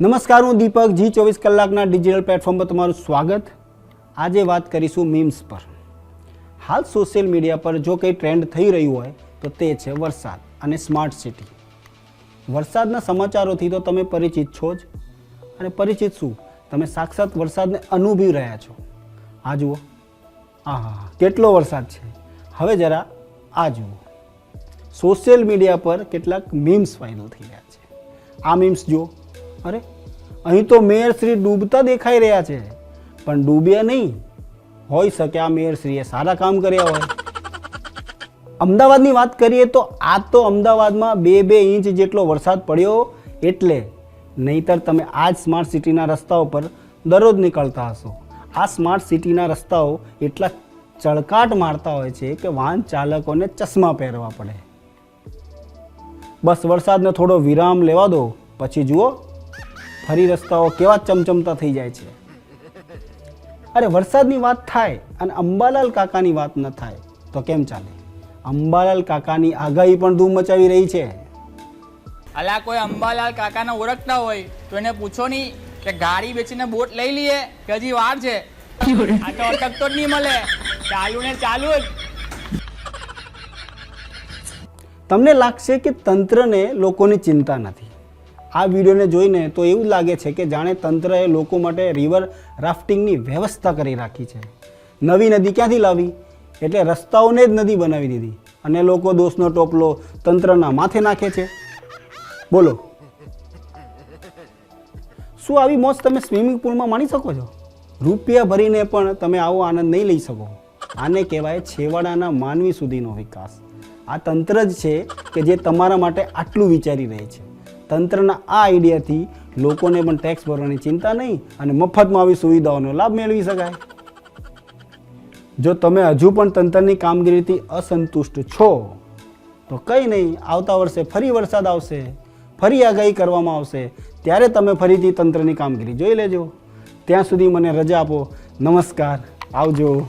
નમસ્કાર, હું દીપક. જી ચોવીસ કલાકના ડિજિટલ પ્લેટફોર્મ પર તમારું સ્વાગત. આજે વાત કરીશું મીમ્સ પર. હાલ સોશિયલ મીડિયા પર જો કંઈ ટ્રેન્ડ થઈ રહ્યું હોય, તો તે છે વરસાદ અને સ્માર્ટ સિટી વરસાદના સમાચારોથી તો તમે પરિચિત છો જ. અને પરિચિત શું? તમે સાક્ષાત વરસાદને અનુભવી રહ્યા છો. આ જુઓ. આહા, કેટલો વરસાદ છે. હવે જરા આ જુઓ. સોશિયલ મીડિયા પર કેટલાક મીમ્સ વાયરલ થઈ રહ્યા છે. આ મીમ્સ જુઓ. અરે, અહીં તો મેયર શ્રી ડૂબતા દેખાઈ રહ્યા છે. પણ ડૂબ્યા નહીં. હોઈ શકે આ મેયર શ્રીએ સારા કામ કર્યા હોય. અમદાવાદની વાત કરીએ તો આ તો અમદાવાદમાં બે બે ઇંચ જેટલો વરસાદ પડ્યો એટલે નહીતર તમે આ જ સ્માર્ટ સિટીના રસ્તાઓ પર દરરોજ નીકળતા હશો. આ સ્માર્ટ સિટીના રસ્તાઓ એટલા ચળકાટ મારતા હોય છે કે વાહન ચાલકોને ચશ્મા પહેરવા પડે. બસ વરસાદને થોડો વિરામ લેવા દો, પછી જુઓ ફરી રસ્તાઓ કેવા ચમચમતા થઈ જાય છે. અરે વરસાદની વાત થાય અને અંબાલાલ કાકાની વાત ન થાય તો કેમ ચાલે? અંબાલાલ કાકાની આગાહી પણ ધૂમ મચાવી રહી છે. અલા કોઈ અંબાલાલ કાકાને ઓળખતા હોય તો એને પૂછો નહીં કે ગાડી વેચીને બોટ લઈ લઈએ કે હજી વાર છે? આ તો અટકતો જ નહીં મળે. ચાલુ ને ચાલુ જ. તમને લાગશે કે તંત્રને લોકોની ચિંતા નથી. આ વિડીયોને જોઈને તો એવું લાગે છે કે જાણે તંત્રએ લોકો માટે રિવર રાફ્ટિંગની વ્યવસ્થા કરી રાખી છે. નવી નદી ક્યાંથી લાવી? એટલે રસ્તાઓને જ નદી બનાવી દીધી. અને લોકો દોષનો ટોપલો તંત્રના માથે નાખે છે. બોલો. શું આવી મોજ તમે સ્વિમિંગ પુલમાં માણી શકો છો? રૂપિયા ભરીને પણ તમે આવો આનંદ નહીં લઈ શકો. આને કહેવાય છેવાડાના માનવી સુધીનો વિકાસ. આ તંત્ર જ છે કે જે તમારા માટે આટલું વિચારી રહે છે. તંત્રના આ આઈડિયાથી લોકોને પણ ટેક્સ ભરવાની ચિંતા નહીં અને મફતમાં આવી સુવિધાઓનો લાભ મેળવી શકાય. જો તમે હજુ પણ તંત્રની કામગીરીથી અસંતુષ્ટ છો, તો કંઈ નહીં, આવતા વર્ષે ફરી વરસાદ આવશે, ફરી આગાહી કરવામાં આવશે, ત્યારે તમે ફરીથી તંત્રની કામગીરી જોઈ લેજો. ત્યાં સુધી મને રજા આપો. નમસ્કાર. આવજો.